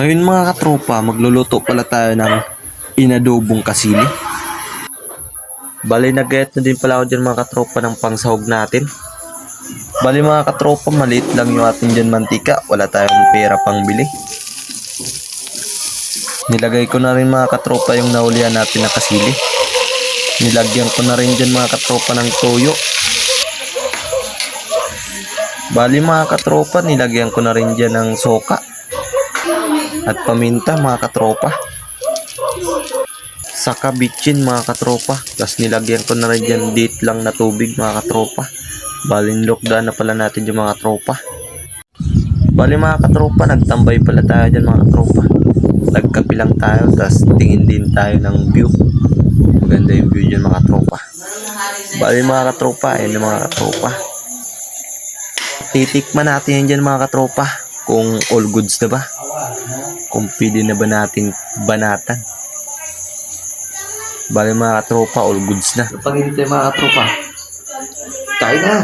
Ngayon mga katropa, magluluto pala tayo ng inadobong kasili. Bali, nagayat na din pala ako dyan mga katropa ng pangsahog natin. Bali mga katropa, maliit lang yung atin dyan mantika. Wala tayong pera pang bili. Nilagay ko na rin mga katropa yung naulian natin na kasili. Nilagyan ko na rin dyan mga katropa ng toyo. Bali mga katropa, nilagyan ko na rin dyan ng soka. At paminta mga katropa. Saka bitchin mga katropa. Tapos nilagyan ko na rin dyan date lang na tubig mga katropa. Bali lockdown na pala natin yung mga tropa. Bali mga katropa, nagtambay pala tayo dyan mga katropa. Nagkapi lang tayo, tapos tingin din tayo ng view. Maganda yung view dyan mga tropa. Bali mga katropa, ayun yung mga katropa. Titikman natin yan dyan mga katropa. Kung all goods na ba. Kung pwede na ba natin banatan. Bali mga katropa, all goods na. Pag-ibig tayo mga katropa. Tayo na!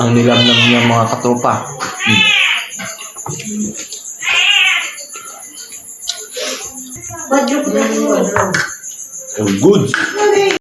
Ang nilamnam niya mga katropa. Badyo ko na yung All goods!